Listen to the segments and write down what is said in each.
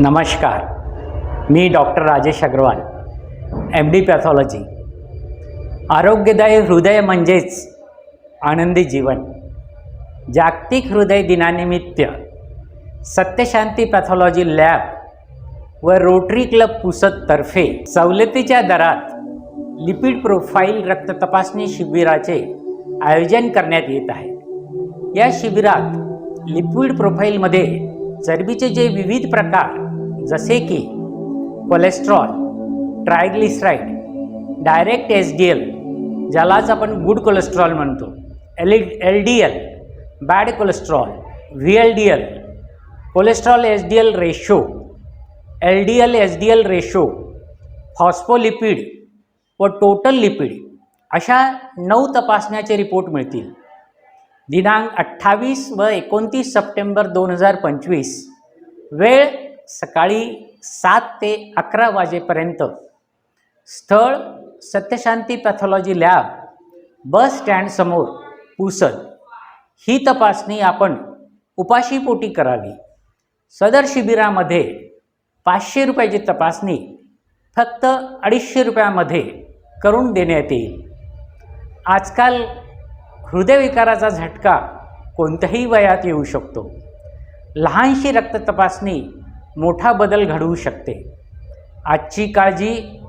नमस्कार मी doctor Rajesh Agrawal M D pathology आरोग्यदायी हृदय म्हणजेच आनंदी जीवन. जागतिक हृदय दिनानिमित्त सत्यशांती पॅथॉलॉजी लॅब व रोटरी क्लब पुसदतर्फे सवलतीच्या दरात लिपिड प्रोफाईल रक्त तपासणी शिबिराचे आयोजन करण्यात येत आहे. या शिबिरात लिक्विड प्रोफाईलमध्ये चरबीचे जे विविध प्रकार जसे की cholesterol triglyceride direct S D L ज्यालाच आपण गुड कोलेस्ट्रॉल म्हणतो. L L D L bad cholesterol V L D L cholesterol S D L ratio L D L S D L ratio phospholipid व total lipid अशा नऊ तपासण्याचे report मिळतील. दिनांक अठ्ठावीस व एकोणतीस सप्टेंबर दोन हजार पंचवीस वेळ सकाळी सात ते अकरा वाजेपर्यंत स्थळ सत्यशांती पॅथॉलॉजी लॅब बस स्टँडसमोर पुसद ही तपासणी आपण उपाशीपोटी करावी. सदर शिबिरामध्ये पाचशे रुपयाची तपासणी फक्त अडीचशे रुपयामध्ये करून देण्यात येईल. आजकाल हृदयविकाराचा झटका कोणत्याही वयात येऊ शकतो. लहानशी रक्त तपासणी मोठा बदल घडवू शकते. आजची काळजी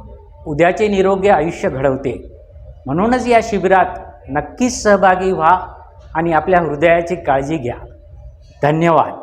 उद्याचे निरोगी आयुष्य घडवते. म्हणूनच या शिबिरात नक्कीच सहभागी व्हा आणि आपल्या हृदयाची काळजी घ्या. धन्यवाद.